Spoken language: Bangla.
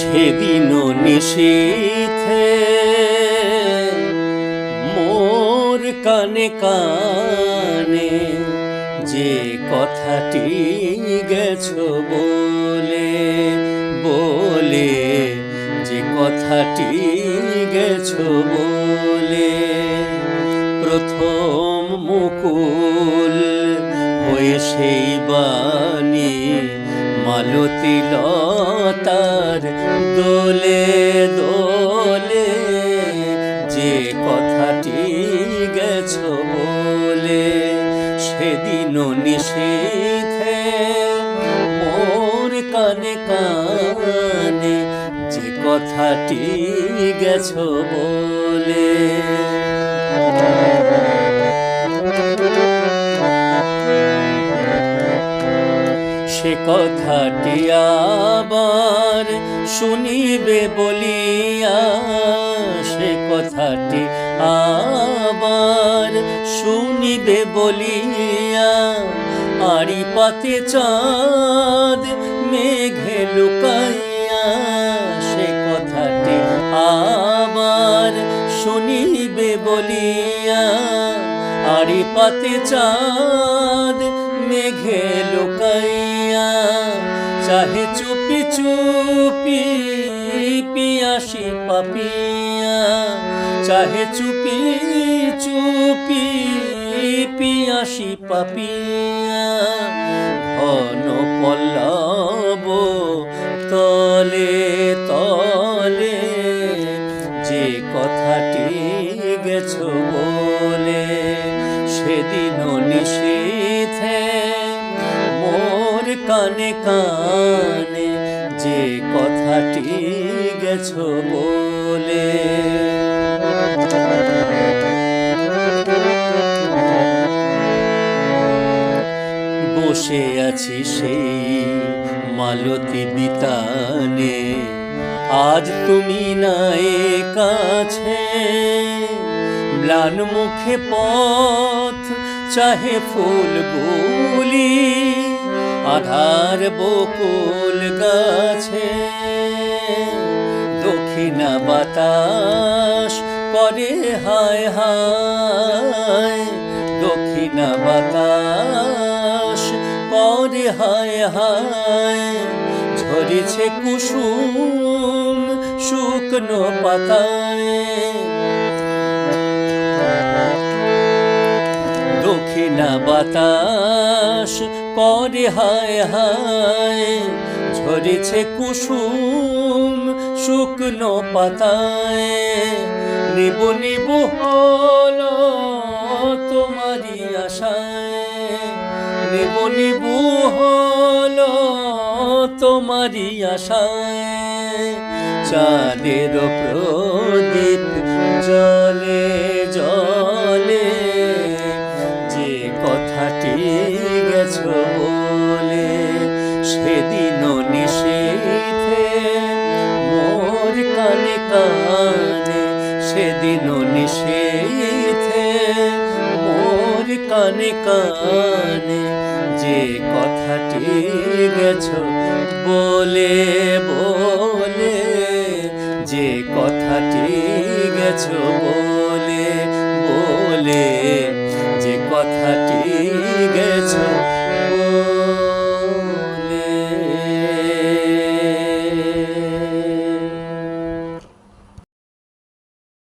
সেদিন নিশীথে মোর কানে কানে যে কথাটি গেছ বলে বলে যে কথাটি গেছ বলে, প্রথম মুকুল হয়ে সেই বাণী মালতী লতার দোলে দোলে যে কথাটি গেছ বলে সেদিন নিশীথে মোর কানে কানে যে কথাটি গেছ বলে। কথাটি আবার শুনিবে বলিয়া সে কথাটি আবার শুনিবে বলিয়া আড়ি পাতে চাঁদ মেঘে লুকাইয়া সে কথাটি আবার শুনিবে বলিয়া আড়ি পাতে চাঁদ মেঘে লুকাইয়া চাহে চুপি চুপি পিয়াসি পাপিয়া। চাহে চুপি চুপি পিয়াসি পাপিয়া। ঘন পল্লব সেদিন নিশীথে, মোর কানে কানে যে কথাটি গেছো বলে। বসে আছি সেই মালতী বিতানে, আজ তুমি নাই কাছে, ম্লান মুখে পথ চাহে ফুলগুলি আধার বকুল গাছে। দক্ষিণা বাতাস করে, হায় হায়। দক্ষিণা বাতাস করে, হায় হায়। ঝরেছে কুসুম শুকনো পাতায় দক্ষিণা বাতাস, করে হায় হায়, ঝরেছে কুসুম শুকনো পাতায়। নিব নিব হলো তোমারই আশায়। নিব নিব হলো তোমারই আশায়। চাঁদের প্রদীপ সেদিন নিশীথে মোর কানে কানে যে কথাটি গেছো, বলে বলে যে কথাটি গেছো, বলে বলে যে কথাটি